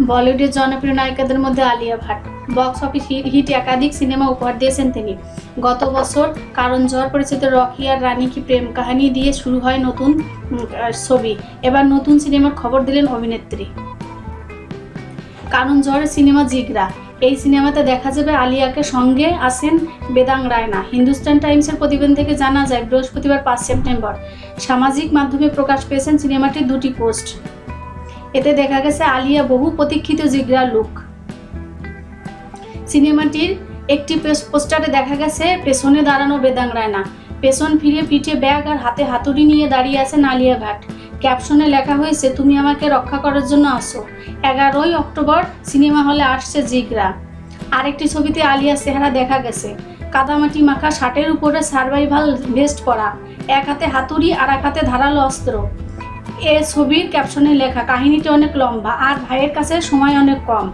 বলিউডের জনপ্রিয় নায়িকাদের মধ্যে Alia Bhatt. Box office hit একাধিক সিনেমা উপহার দিয়েছেন তিনি। গত বছর কারণ ঝড় পরিচিত রকি আর রানী কি প্রেম কাহিনী দিয়ে শুরু হয় নতুন ছবি। এবার নতুন সিনেমার খবর দিলেন অভিনেত্রী। কারণ ঝড়ের সিনেমা জিগরা। এই সিনেমাতে দেখা যাবে আলিয়াকে সঙ্গে আছেন বেদাং রায়না। হিন্দুস্তান টাইমসের প্রতিবেদন থেকে জানা যায়, বৃহস্পতিবার পাঁচ সেপ্টেম্বর। সামাজিক মাধ্যমে প্রকাশ পেয়েছেন সিনেমাটির দুটি পোস্ট। এতে দেখা গেছে আলিয়া বহু প্রতীক্ষিত জিগরা লুক। সিনেমাটির একটি পেস- পোস্টারে দেখা গেছে পেছনে দাঁড়ানো বেদাং রায়না। পেছন ফিরে পিঠে ব্যাগ আর হাতে হাতুড়ি নিয়ে দাঁড়িয়ে আছেন আলিয়া ভাট। ক্যাপশনে লেখা হয়েছে, তুমি আমাকে রক্ষা করার জন্য আসো। এগারোই অক্টোবর সিনেমা হলে আসছে জিগরা। আরেকটি ছবিতে আলিয়া চেহারা দেখা গেছে। কাদামাটি মাখা শার্টের উপরে সার্ভাইভাল ভেস্ট পরা, এক হাতে হাতুড়ি আর এক হাতে ধারালো অস্ত্র। এ ছবির ক্যাপশনে লেখা, কাহিনীটি অনেক লম্বা, আর ভাইয়ের কাছে সময় অনেক কম।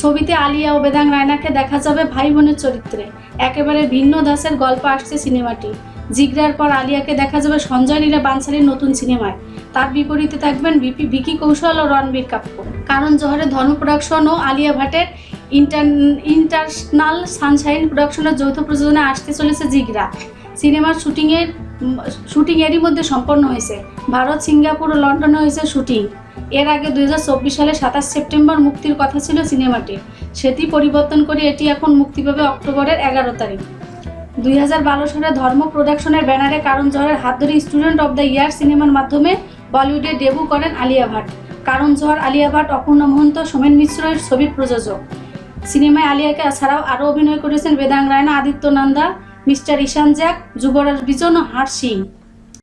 ছবিতে আলিয়া ও বেদাং রায়নাকে দেখা যাবে ভাই বোনের চরিত্রে। একেবারে ভিন্ন দাসের গল্প আসছে সিনেমাটি। জিগরার পর আলিয়াকে দেখা যাবে সঞ্জয় লীলা বানসালির নতুন সিনেমায়। তার বিপরীতে থাকবেন বিপি ভিকি কৌশল ও রণবীর কাপুর। কারণ জহরের ধর্ম প্রোডাকশন ও আলিয়া ভাটের ইন্টার ইন্টারন্যাশনাল সানশাইন প্রোডাকশনের যৌথ প্রযোজনায় আসতে চলেছে জিগরা। সিনেমার শুটিংয়ের শুটিং এরই মধ্যে সম্পন্ন হয়েছে। ভারত, সিঙ্গাপুর ও লন্ডনে হয়েছে শুটিং এর আগে দুই হাজার চব্বিশ সালে সাতাশ সেপ্টেম্বর মুক্তির কথা ছিল সিনেমাটি। সেটি পরিবর্তন করে এটি এখন মুক্তি পাবে অক্টোবরের এগারো তারিখ। দুই হাজার বারো সালে ধর্ম প্রোডাকশনের ব্যানারে কারণ জহরের হাত ধরে স্টুডেন্ট অব দ্য ইয়ার সিনেমার মাধ্যমে বলিউডে ডেবু করেন আলিয়া ভাট। কারণ জহর, আলিয়া ভাট, অপূর্ণ মহন্ত, সোমেন মিশ্রের ছবির প্রযোজক। সিনেমায় আলিয়াকে ছাড়াও আরও অভিনয় করেছেন বেদাং রায়না, আদিত্য নন্দা মিস্টার ইশান জ্যাক যুবরাজ বিজন হার সিং